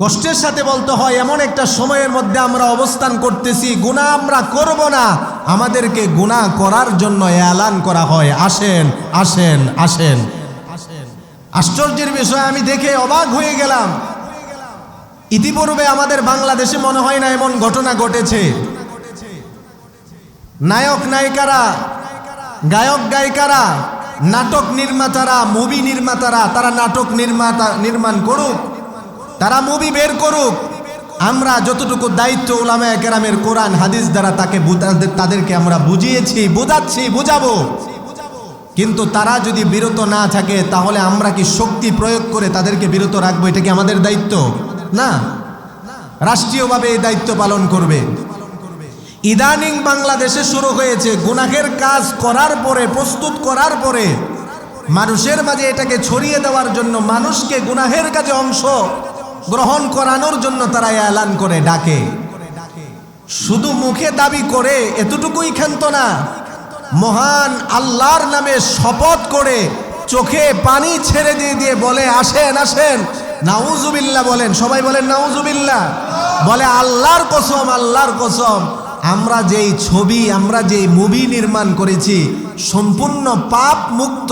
কষ্টের সাথে বলতে হয়, এমন একটা সময়ের মধ্যে আমরা অবস্থান করতেছি গুণা আমরা করব না। আমাদেরকে গুণা করার জন্য এলান করা হয়। আসেন আসেন আসেন আশ্চর্যের বিষয়, আমি দেখে অবাক হয়ে গেলাম। ইতিপূর্বে আমাদের বাংলাদেশে মনে হয় না এমন ঘটনা ঘটেছে। নায়ক নায়িকারা, গায়ক গায়িকারা, নাটক নির্মাতারা মুভি নির্মাতারা, তারা নাটক নির্মাতা, নির্মাণ করুক। তারা মুভি বের করুক। আমরা যতটুকু দায়িত্ব ওলামা একরামের কোরআন, হাদিস দ্বারা তাকে তাদেরকে আমরা বুঝিয়েছি, বোঝাচ্ছি, বুঝাবো। কিন্তু তারা যদি বিরত না থাকে, তাহলে আমরা কি শক্তি প্রয়োগ করে তাদেরকে বিরত রাখব? এটা কি আমাদের দায়িত্ব? না। রাষ্ট্রীয়ভাবে এই দায়িত্ব পালন করবে। ইদানিং বাংলাদেশে শুরু হয়েছে গুনাহের কাজ করার পরে, প্রস্তুত করার পরে, মানুষের মাঝে এটাকে ছড়িয়ে দেওয়ার জন্য মানুষকে গুনাহের কাজে অংশ গ্রহণ করানোর জন্য তারা এলান করে ডাকে। শুধু মুখে দাবি করে এতটুকুই ক্ষান্ত না, মহান আল্লাহর নামে শপথ করে চোখে পানি ছেড়ে দিয়ে দিয়ে বলে, আসেন আসেন। নাউজুবিল্লাহ বলেন। সবাই বলেন, নাউজুবিল্লাহ। বলে, আল্লাহর কসম আল্লাহর কসম, আমরা যেই ছবি, আমরা যেই মুভি নির্মাণ করেছি, সম্পূর্ণ পাপ মুক্ত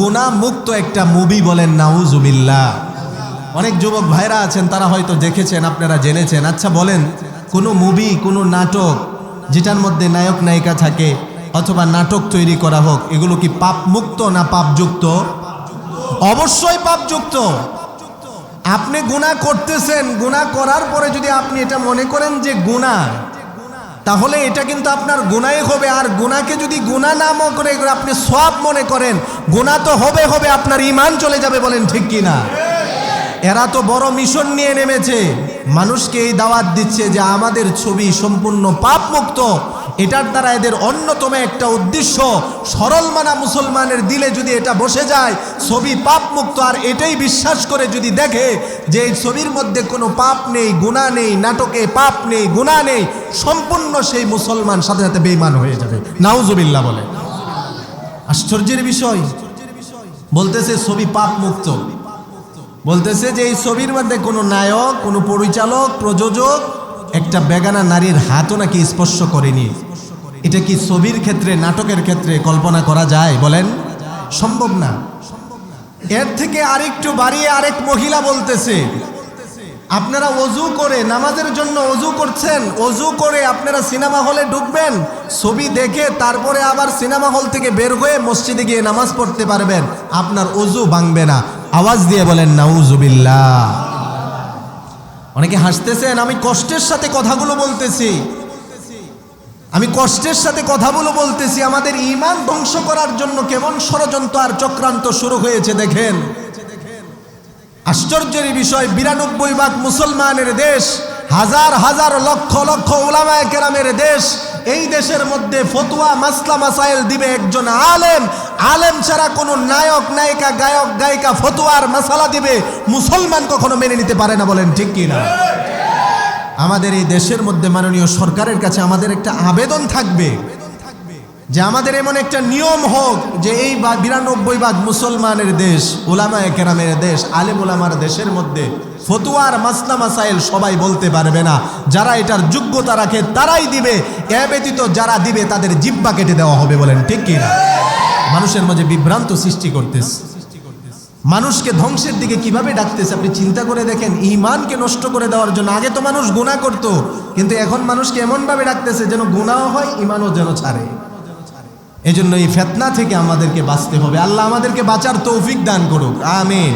গুণা মুক্ত একটা মুভি বলেন নাউজুবিল্লাহ। অনেক যুবক ভাইরা আছেন, তারা হয়তো দেখেছেন, আপনারা জেনেছেন। আচ্ছা বলেন, কোনো মুভি কোনো নাটক যেটার মধ্যে নায়ক, নায়িকা থাকে, অথবা নাটক তৈরি করা হোক, এগুলো কি পাপ মুক্ত না পাপযুক্ত? অবশ্যই পাপযুক্ত। আপনি গুণা করতেছেন গুণা করার পরে যদি আপনি এটা মনে করেন যে গুণা তাহলে এটা কিন্তু আপনার গুণাই হবে। আর গুণাকে যদি গুণা না করে আপনি সব মনে করেন গুণা তো হবে হবে, আপনার ইমান চলে যাবে বলেন ঠিক কি না এরা তো বড় মিশন নিয়ে নেমেছে। মানুষকে এই দাওয়াত দিচ্ছে যে আমাদের ছবি সম্পূর্ণ পাপ মুক্ত এটার দ্বারা এদের অন্যতম একটা উদ্দেশ্য, সরল মানা মুসলমানের দিলে যদি এটা বসে যায়, ছবি পাপ মুক্ত আর এটাই বিশ্বাস করে যদি দেখে যে এই ছবির মধ্যে কোনো পাপ নেই, গুণা নেই, নাটকে পাপ নেই, গুণা নেই, সম্পূর্ণ সেই মুসলমান সাথে সাথে বেইমান হয়ে যাবে। নাউজুবিল্লাহ বলে। আশ্চর্যের বিষয়। বলতেছে ছবি পাপ মুক্ত বলতেছে যে এই ছবির মধ্যে কোনো নায়ক, কোনো পরিচালক, প্রযোজক, একটা বেগানা নারীর হাতও নাকি স্পর্শ করেনি। এটা কি ছবির ক্ষেত্রে, নাটকের ক্ষেত্রে কল্পনা করা যায় বলেন? সম্ভব না। এর থেকে আরেকটু বাড়িয়ে আরেক মহিলা বলতেছে, আপনারা অজু করে, নামাজের জন্য অজু করছেন, অজু করে আপনারা সিনেমা হলে ঢুকবেন, ছবি দেখে তারপরে আবার সিনেমা হল থেকে বের হয়ে মসজিদে গিয়ে নামাজ পড়তে পারবেন, আপনার অজু ভাঙবে না। আওয়াজ দিয়ে বলেন, নাউজুবিল্লাহ। অনেকে হাসতেছেন, আমি কষ্টের সাথে কথাগুলো বলতেছি। আমি কষ্টের সাথে কথাগুলো বলতেছি। আমাদের ইমান ধ্বংস করার জন্য কেমন ষড়যন্ত্র আর চক্রান্ত শুরু হয়েছে, দেখেন। আশ্চর্যের বিষয়, বিরানব্বই ভাগ মুসলমানের দেশ, হাজার হাজার লক্ষ লক্ষ ওলামায় কেরামের দেশ এই দেশের মধ্যে ফতুয়া মাসলা মাসাইল দিবে একজন আলেম। আলেম ছাড়া কোনো নায়ক, নায়িকা, গায়ক, গায়িকা ফতুয়ার মাসালা দিবে, মুসলমান কখনো মেনে নিতে পারে না বলেন ঠিক কি না? আমাদের এই দেশের মধ্যে মাননীয় সরকারের কাছে আমাদের একটা আবেদন থাকবে। যে আমাদের এমন একটা নিয়ম হোক যে এই বিরানব্বই বাদ মুসলমানের দেশ ওলামা কেরামের দেশ, আলেম ওলামার দেশের মধ্যে ফতুয়ার মাসলা মাসাইল সবাই বলতে পারবে না। যারা এটার যোগ্যতা রাখে তারাই দিবে। এ ব্যতীত যারা দিবে তাদের জিব্বা কেটে দেওয়া হবে বলেন, ঠিক কি না? মানুষের মাঝে বিভ্রান্ত সৃষ্টি করতেছে। মানুষকে ধ্বংসের দিকে কীভাবে ডাকতেছে আপনি চিন্তা করে দেখেন ইমানকে নষ্ট করে দেওয়ার জন্য আগে তো মানুষ গুণা করত, কিন্তু এখন মানুষকে এমনভাবে ডাকতেছে যেন গুণাও হয় ইমানও যেন ছাড়ে। এই জন্য এই ফেতনা থেকে আমাদেরকে বাঁচতে হবে। আল্লাহ আমাদেরকে বাঁচার তৌফিক দান করুক। আমিন।